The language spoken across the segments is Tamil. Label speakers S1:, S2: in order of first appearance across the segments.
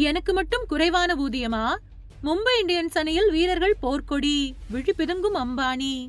S1: எனக்கு மட்டும் குறைவான ஊதியமா? மும்பை இந்தியன்ஸ் அணியில் வீரர்கள் போர்க்கொடி விழி பிதுங்கும் அம்பானி.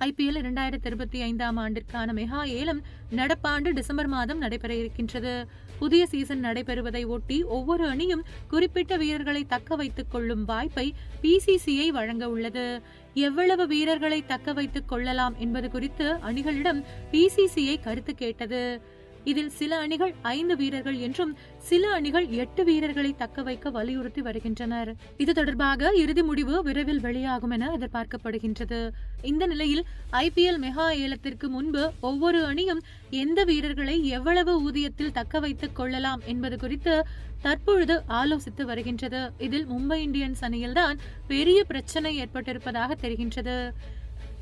S1: ஐபிஎல் இரண்டாயிரத்தி இருபத்தி ஐந்தாம் ஆண்டிற்கான மெகா ஏலம் நடப்பாண்டு டிசம்பர் மாதம் நடைபெற இருக்கின்றது. புதிய சீசன் நடைபெறுவதை ஒட்டி ஒவ்வொரு அணியும் குறிப்பிட்ட வீரர்களை தக்க வைத்துக் கொள்ளும் வாய்ப்பை பிசிசிஐ வழங்க உள்ளது. எவ்வளவு வீரர்களை தக்க வைத்துக் கொள்ளலாம் என்பது குறித்து அணிகளிடம் பிசிசிஐ கருத்து கேட்டது. இதில் சில அணிகள் ஐந்து வீரர்கள் என்றும் சில அணிகள் எட்டு வீரர்களை தக்க வைக்க வலியுறுத்தி வருகின்றனர். இது தொடர்பாக இறுதி முடிவு விரைவில் வெளியாகும் என எதிர்பார்க்கப்படுகின்றது. இந்த நிலையில் ஐபிஎல் மெகா ஏலத்திற்கு முன்பு ஒவ்வொரு அணியும் எந்த வீரர்களை எவ்வளவு ஊதியத்தில் தக்க வைத்துக் கொள்ளலாம் என்பது குறித்து தற்பொழுது ஆலோசித்து வருகின்றது. இதில் மும்பை இந்தியன்ஸ் அணியில்தான் பெரிய பிரச்சனை ஏற்பட்டிருப்பதாக தெரிகின்றது.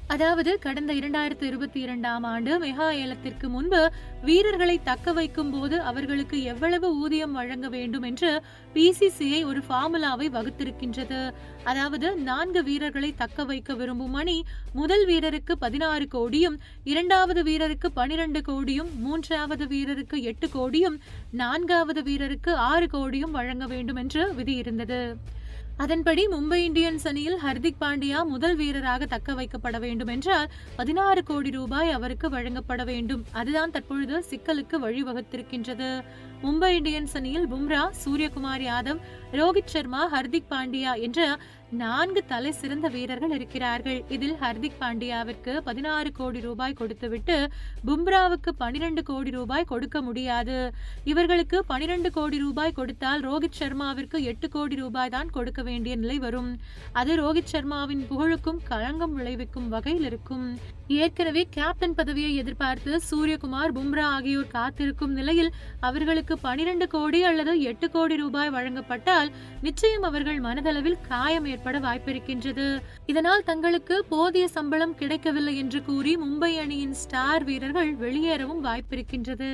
S1: அதாவது கடந்த இரண்டாயிரத்து இருபத்தி இரண்டாம் ஆண்டு மெகா ஏலத்திற்கு முன்பு வீரர்களை தக்க வைக்கும் போது அவர்களுக்கு எவ்வளவு ஊதியம் வழங்க வேண்டும் என்று பிசிசிஐ ஒரு ஃபார்முலாவை வகுத்திருக்கின்றது. அதாவது நான்கு வீரர்களை தக்க வைக்க விரும்பும் அணி முதல் வீரருக்கு பதினாறு கோடியும் இரண்டாவது வீரருக்கு பனிரெண்டு கோடியும் மூன்றாவது வீரருக்கு எட்டு கோடியும் நான்காவது வீரருக்கு ஆறு கோடியும் வழங்க வேண்டும் என்று விதி இருந்தது அதன்படி மும்பை இந்தியன்ஸ் அணியில் ஹர்திக் பாண்டியா முதல் வீரராக தக்க வைக்கப்பட வேண்டும் என்றால் பதினாறு கோடி ரூபாய் அவருக்கு வழங்கப்பட வேண்டும். அதுதான் தற்பொழுது சிக்கலுக்கு வழிவகுத்திருக்கின்றது. மும்பை இந்தியன்ஸ் அணியில் பும்ரா சூரியகுமார் யாதவ் ரோஹித் சர்மா ஹர்திக் பாண்டியா என்ற நான்கு தலை சிறந்த வீரர்கள் இருக்கிறார்கள். இதில் ஹர்திக் பாண்டியாவிற்கு பதினாறு கோடி ரூபாய் கொடுத்துவிட்டு பும்ராவுக்கு பனிரெண்டு கோடி ரூபாய் கொடுக்க முடியாது. இவர்களுக்கு பனிரெண்டு கோடி ரூபாய் கொடுத்தால் ரோஹித் சர்மாவிற்கு எட்டு கோடி ரூபாய் தான் கொடுக்க வேண்டிய நிலை வரும். அது ரோஹித் சர்மாவின் புகழுக்கும் களங்கம் விளைவிக்கும் வகையில் இருக்கும். ஏற்கனவே கேப்டன் பதவியை எதிர்பார்த்து சூரியகுமார் பும்ரா ஆகியோர் காத்திருக்கும் நிலையில் அவர்களுக்கு பனிரெண்டு கோடி அல்லது எட்டு கோடி ரூபாய் வழங்கப்பட்டால் நிச்சயம் அவர்கள் மனதளவில் காயம் ஏற்பட வாய்ப்பிருக்கின்றது. இதனால் தங்களுக்கு போதிய சம்பளம் கிடைக்கவில்லை என்று கூறி மும்பை அணியின் ஸ்டார் வீரர்கள் வெளியேறவும் வாய்ப்பிருக்கின்றது.